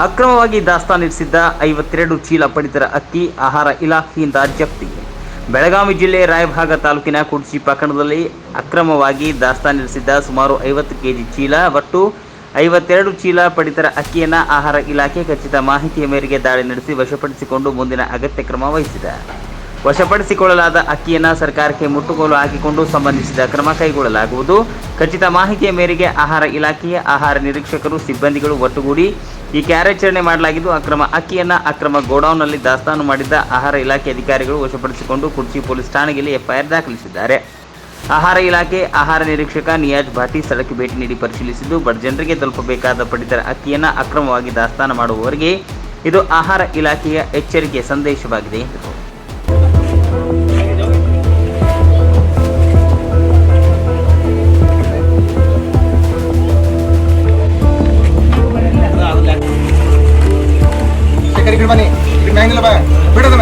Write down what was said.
ಅಕ್ರಮವಾಗಿ ದಾಸ್ತಾನಿರಿಸಿದ್ದ ಐವತ್ತೆರಡು ಚೀಲ ಪಡಿತರ ಅಕ್ಕಿ ಆಹಾರ ಇಲಾಖೆಯಿಂದ ಜಪ್ತಿ ಬೆಳಗಾವಿ ಜಿಲ್ಲೆ ರಾಯಭಾಗ ತಾಲೂಕಿನ ಕುಡ್ಚಿ ಪಟ್ಟಣದಲ್ಲಿ ಅಕ್ರಮವಾಗಿ ದಾಸ್ತಾನಿರಿಸಿದ್ದ ಸುಮಾರು ಐವತ್ತು ಕೆಜಿ ಚೀಲ ಒಟ್ಟು ಐವತ್ತೆರಡು ಚೀಲ ಪಡಿತರ ಅಕ್ಕಿಯನ್ನು ಆಹಾರ ಇಲಾಖೆ ಖಚಿತ ಮಾಹಿತಿಯ ಮೇರೆಗೆ ದಾಳಿ ನಡೆಸಿ ವಶಪಡಿಸಿಕೊಂಡು ಮುಂದಿನ ಅಗತ್ಯ ಕ್ರಮ ವಹಿಸಿದೆ. ವಶಪಡಿಸಿಕೊಳ್ಳಲಾದ ಅಕ್ಕಿಯನ್ನು ಸರ್ಕಾರಕ್ಕೆ ಮುಟ್ಟುಗೋಲು ಹಾಕಿಕೊಂಡು ಸಂಬಂಧಿಸಿದ ಕ್ರಮ ಕೈಗೊಳ್ಳಲಾಗುವುದು. ಖಚಿತ ಮಾಹಿತಿಯ ಮೇರೆಗೆ ಆಹಾರ ಇಲಾಖೆಯ ಆಹಾರ ನಿರೀಕ್ಷಕರು, ಸಿಬ್ಬಂದಿಗಳು ಒಟ್ಟುಗೂಡಿ ಈ ಕಾರ್ಯಾಚರಣೆ ಮಾಡಲಾಗಿದ್ದು, ಅಕ್ರಮ ಅಕ್ಕಿಯನ್ನು ಅಕ್ರಮ ಗೋಡೌನ್ನಲ್ಲಿ ದಾಸ್ತಾನು ಮಾಡಿದ್ದ ಆಹಾರ ಇಲಾಖೆ ಅಧಿಕಾರಿಗಳು ವಶಪಡಿಸಿಕೊಂಡು ಕುರ್ಚಿ ಪೊಲೀಸ್ ಠಾಣೆಯಲ್ಲಿ ಎಫ್ಐಆರ್ ದಾಖಲಿಸಿದ್ದಾರೆ. ಆಹಾರ ಇಲಾಖೆ ಆಹಾರ ನಿರೀಕ್ಷಕ ನಿಯಾಜ್ ಭಾಟಿ ಸ್ಥಳಕ್ಕೆ ಭೇಟಿ ನೀಡಿ ಪರಿಶೀಲಿಸಿದ್ದು, ಬಡ ಜನರಿಗೆ ತಲುಪಬೇಕಾದ ಪಡಿತರ ಅಕ್ಕಿಯನ್ನು ಅಕ್ರಮವಾಗಿ ದಾಸ್ತಾನು ಮಾಡುವವರಿಗೆ ಇದು ಆಹಾರ ಇಲಾಖೆಯ ಎಚ್ಚರಿಕೆ ಸಂದೇಶವಾಗಿದೆ ಎಂದರು. ಕಡೆ ಬನ್ನಿ. ಮ್ಯಾಂಗಿಲ್ಲ ಬಿಡೋದು